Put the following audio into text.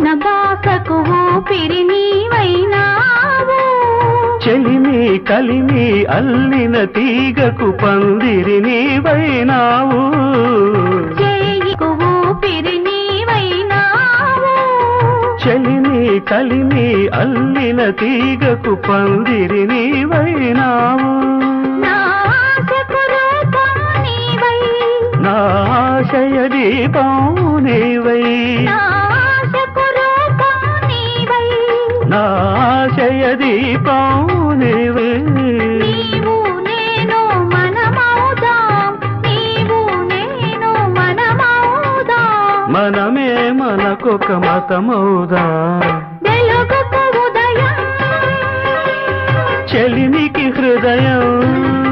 చేసిన బాసకు ఊపిరి నీవైనావు. చెలిమి కలిమి అల్లిన తీగకు పందిరి నీవైనావు. చెలిమి కలిమి అల్లిన తీగకు పందిరి నీవైనావు. నాశయ దీపం నీవై. నా నాశయ దీపం నీవై. మనమే మనకొక మతమౌదా చెలిమికి హృదయం.